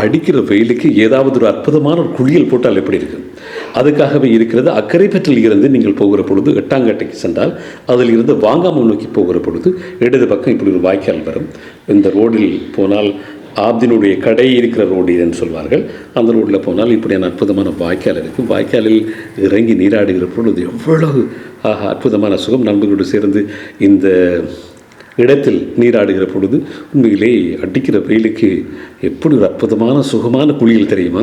அடிக்கிற வெயிலுக்கு ஏதாவது ஒரு அற்புதமான ஒரு குளியல் போட்டால் எப்படி இருக்கும் அதுக்காகவே இருக்கிறது அக்கரைப்பற்றில் இருந்து நீங்கள் போகிற பொழுது எட்டாங்கட்டைக்கு சென்றால் அதில் இருந்து வாங்காமல் நோக்கி போகிற பொழுது இடது பக்கம் இப்படி ஒரு வாய்க்கால் வரும். இந்த ரோடில் போனால் ஆப்தினுடைய கடை இருக்கிற ரோடு என்று சொல்வார்கள். அந்த ரோட்டில் போனால் இப்படியான அற்புதமான வாய்க்கால் இருக்குது வாய்க்காலில் இறங்கி நீராடுகிற பொழுது எவ்வளவு ஆஹா அற்புதமான சுகம். நண்பர்களோடு சேர்ந்து இந்த இடத்தில் நீராடுகிற பொழுது உண்மையிலே அடிக்கிற வெயிலுக்கு எப்படி ஒரு அற்புதமான சுகமான குளியல் தெரியுமா?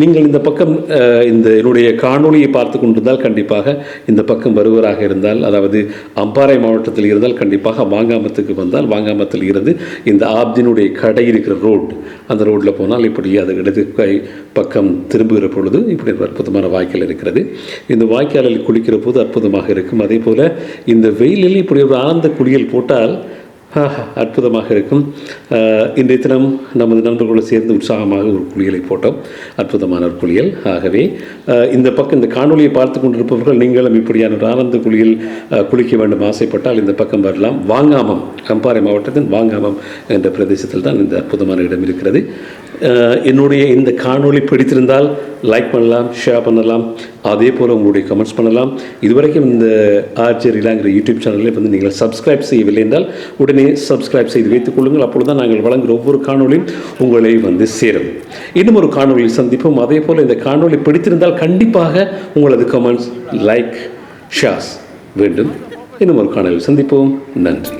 நீங்கள் இந்த பக்கம் இந்த என்னுடைய காணொலியை பார்த்து கொண்டிருந்தால் கண்டிப்பாக இந்த பக்கம் வருவராக இருந்தால் அதாவது அம்பாறை மாவட்டத்தில் இருந்தால் கண்டிப்பாக வாங்காமத்துக்கு வந்தால் வாங்காமத்தில் இருந்து இந்த ஆப்தினுடைய கடை இருக்கிற ரோட் அந்த ரோட்டில் போனால் இப்படி அது இடது கை பக்கம் திரும்புகிற பொழுது இப்படி ஒரு அற்புதமான வாய்க்கால் இருக்கிறது. இந்த வாய்க்காலில் குளிக்கிற போது அற்புதமாக இருக்கும். அதே போல் இந்த வெயிலில் இப்படி ஒரு ஆழ்ந்த குளியல் போட்டால் ஆஹா, அற்புதமாக இருக்கும். இன்றைய தினம் நமது நண்பர்களோடு சேர்ந்து உற்சாகமாக ஒரு குளியலை போட்டோம். அற்புதமான ஒரு குளியல். ஆகவே இந்த பக்கம் இந்த காணொலியை பார்த்து கொண்டிருப்பவர்கள் நீங்களும் இப்படியான ஒரு ஆனந்த குளியல் குளிக்க வேண்டும் ஆசைப்பட்டால் இந்த பக்கம் வரலாம். வாங்காமம் கம்பாறை மாவட்டத்தின் வாங்காமம் என்ற பிரதேசத்தில் தான் இந்த அற்புதமான இடம் இருக்கிறது. என்னுடைய இந்த காணொளி பிடித்திருந்தால் லைக் பண்ணலாம் ஷேர் பண்ணலாம். அதே போல் உங்களுடைய கமெண்ட்ஸ் பண்ணலாம். இதுவரைக்கும் இந்த ஆர்ஜர் ரிலாங்கிற யூடியூப் சேனலில் வந்து நீங்கள் சப்ஸ்கிரைப் செய்யவில்லை என்றால் உடனே சப்ஸ்கிரைப் செய்து வைத்துக் கொள்ளுங்கள். அப்பொழுது தான் நாங்கள் வழங்குகிற ஒவ்வொரு காணொலியும் உங்களை வந்து சேரும். இன்னும் ஒரு காணொலியில் சந்திப்போம். அதே போல் இந்த காணொலி பிடித்திருந்தால் கண்டிப்பாக உங்களது கமெண்ட்ஸ் லைக் ஷேர்ஸ் வேண்டும். இன்னும் ஒரு காணொலியில் சந்திப்போம். நன்றி.